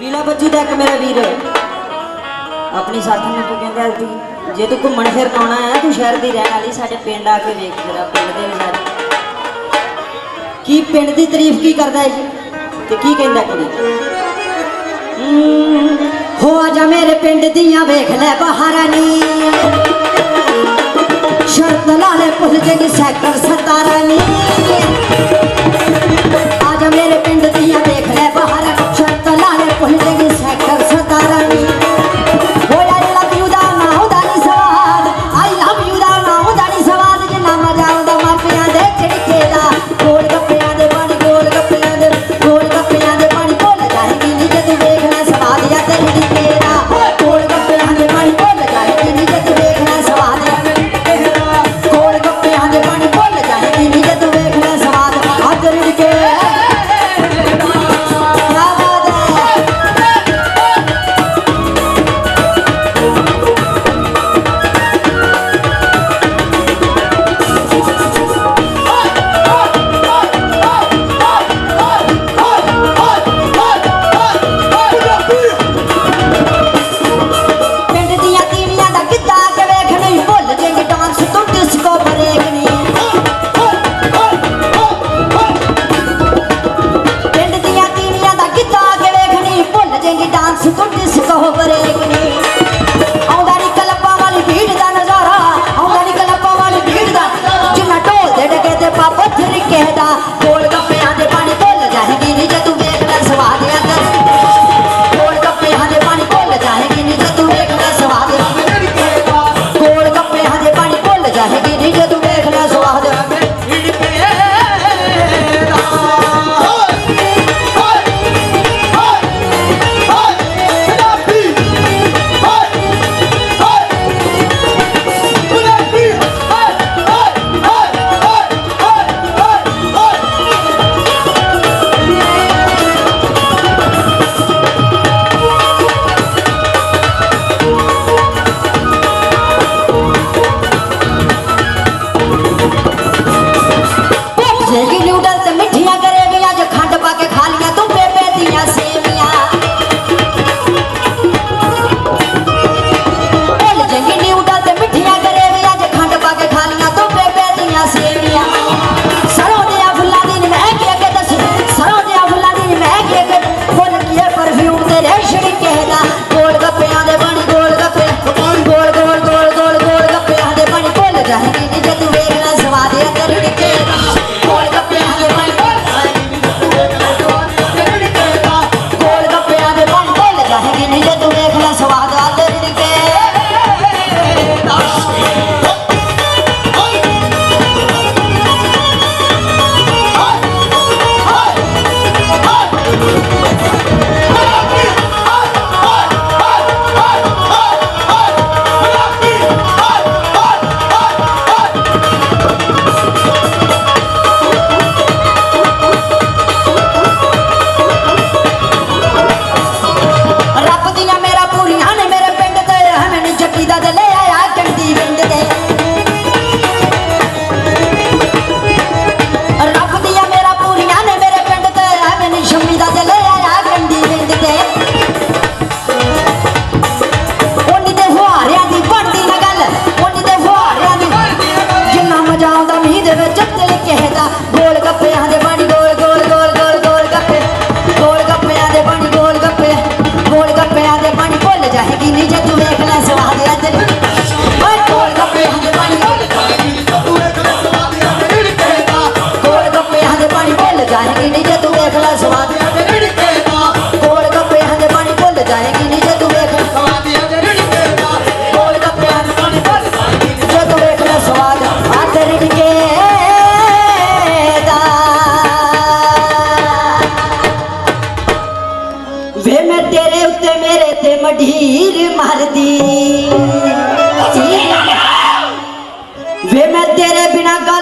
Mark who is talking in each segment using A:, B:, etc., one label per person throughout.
A: ਵੀਲਾ ਬੱਜੂ ਦਾ ਇੱਕ ਮੇਰਾ ਵੀਰ। ਆਪਣੀ ਸਾਥੀ ਨੂੰ ਕਹਿੰਦਾ ਸੀ ਜੇ ਤੂੰ ਘੁੰਮਣ ਫਿਰ ਆਉਣਾ ਹੈ, ਤੂੰ ਸ਼ਹਿਰ ਦੀ ਰਹਿਣ ਵਾਲੀ, ਸਾਡੇ ਪਿੰਡ ਆ ਕੇ ਵੇਖ ਜਰਾ ਪਿੰਡ ਦੇ ਨਜ਼ਾਰੇ। ਕੀ ਪਿੰਡ ਦੀ ਤਾਰੀਫ ਕੀ ਕਰਦਾ ਹੈ ਜੀ ਤੇ ਕੀ ਕਹਿੰਦਾ ਕੁੜੀ? ਹੋ ਆ ਜਾ ਮੇਰੇ ਪਿੰਡ ਦੀਆਂ, ਵੇਖ ਲੈ ਬਹਾਰਾਨੀ। ਸ਼ਰਤ ਨਾਲੇ ਭੁੱਲ ਜੇਗੀ ਸੈਕਟਰ 17 ਨੀ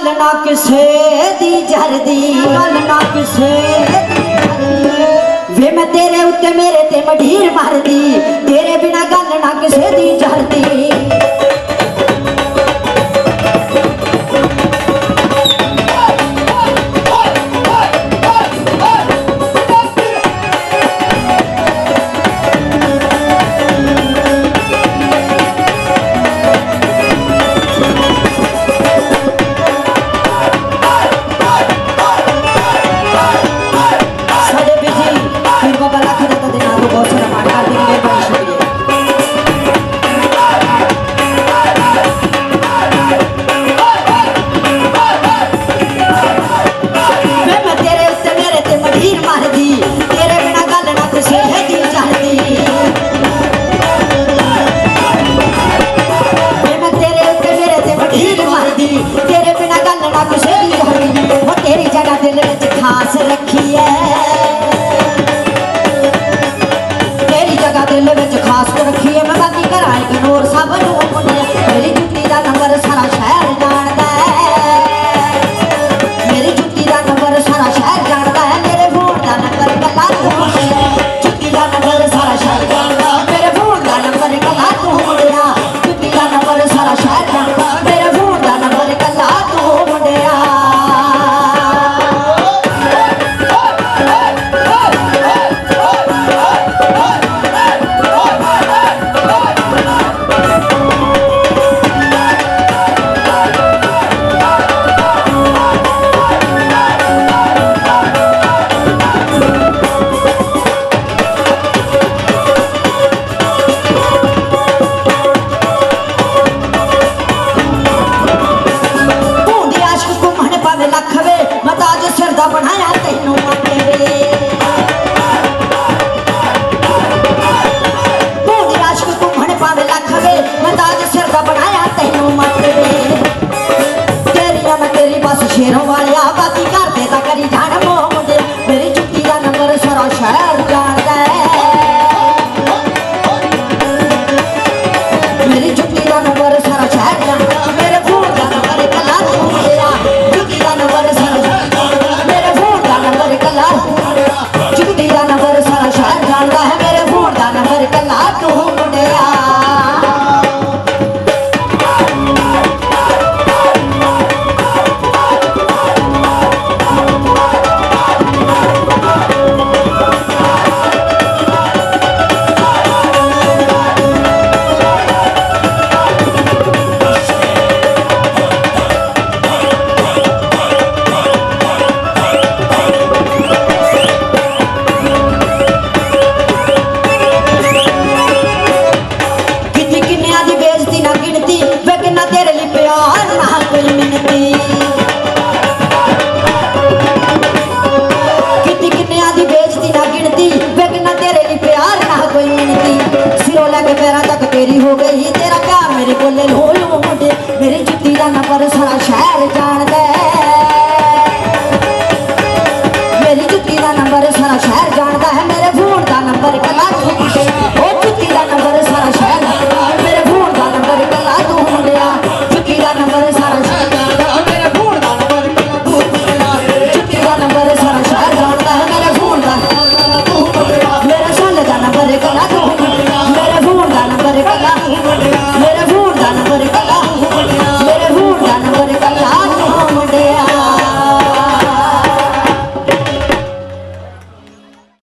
A: ਗੱਲ ਕਿਸੇ ਦੀ ਜਰਦੀ, ਗੱਲ ਕਿਸੇ ਦੀ ਵੇ ਮੈਂ ਤੇਰੇ ਉੱਤੇ ਮੇਰੇ ਤੇ ਮਢੀਰ ਮਾਰਦੀ ਨਾ ਪਰ ਸਾਰਾ ਸ਼ਹਿਰ ਜਾਣਦਾ ਮੇਰੀ ਜੁੱਤੀ ਦਾ ਨੰਬਰ ਸਾਰਾ